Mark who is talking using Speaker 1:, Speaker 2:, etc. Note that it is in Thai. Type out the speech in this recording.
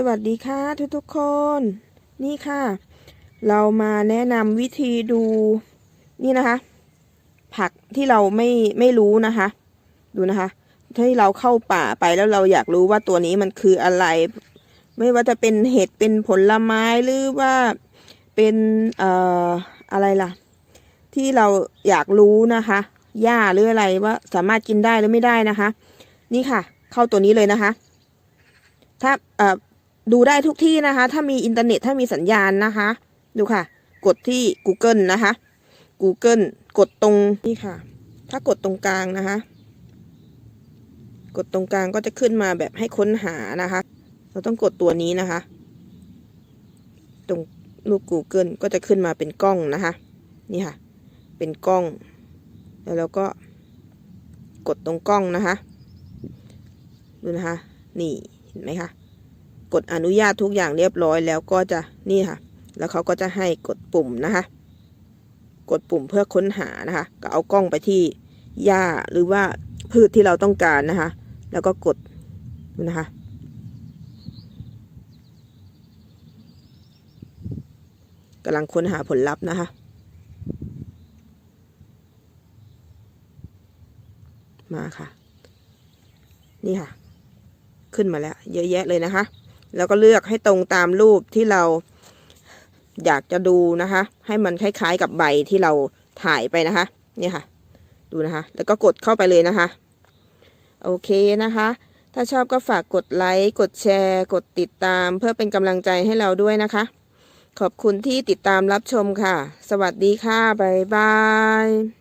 Speaker 1: สวัสดีค่ะทุกทุกๆคน นี่ค่ะ เรามาแนะนำวิธีดูนี่นะคะ ผักที่เราไม่ไม่รู้นะคะ ดูนะคะที่เราเข้าป่าไปแล้วเราอยากรู้ว่าตัวนี้มันคืออะไร ไม่ว่าจะเป็นเห็ดเป็นผลไม้หรือว่าเป็นเอ่ออะไรล่ะ ที่เราอยากรู้นะคะหญ้าหรืออะไรว่าสามารถกินได้หรือไม่ได้นะคะ นี่ค่ะ เข้าตัวนี้เลยนะคะ ถ้าเอ่อ ดูได้ทุกที่นะคะ ถ้ามีอินเทอร์เน็ตถ้ามีสัญญาณนะคะ ดูค่ะ กดที่ Google นะคะ Google กดตรงนี่ค่ะ ถ้ากดตรงกลางนะคะ กดตรงกลางก็จะขึ้นมาแบบให้ค้นหานะคะ เราต้องกดตัวนี้นะคะ ตรงรูป Google ก็จะขึ้นมาเป็นกล้องนะคะ นี่ค่ะ เป็นกล้อง แล้วเราก็กดตรงกล้องนะคะ ดูนะคะ นี่เห็นไหมคะ กดอนุญาตทุกอย่างเรียบร้อยแล้วก็จะนี่ค่ะ แล้วเขาก็จะให้กดปุ่มนะคะ กดปุ่มเพื่อค้นหานะคะ ก็เอากล้องไปที่หญ้าหรือว่าพืชที่เราต้องการนะคะ แล้วก็กดนะคะกำลังค้นหาผลลัพธ์นะคะ มาค่ะ นี่ค่ะ ขึ้นมาแล้ว เยอะแยะเลยนะคะ แล้วก็เลือกให้ตรงตามรูปที่เราอยากจะดูนะคะ ให้มันคล้ายๆกับใบที่เราถ่ายไปนะคะ เนี่ยค่ะ ดูนะคะ แล้วก็กดเข้าไปเลยนะคะ โอเคนะคะ ถ้าชอบก็ฝากกดไลค์กดแชร์ กดติดตาม เพื่อเป็นกำลังใจให้เราด้วยนะคะ ขอบคุณที่ติดตามรับชมค่ะ สวัสดีค่ะ บ๊ายบาย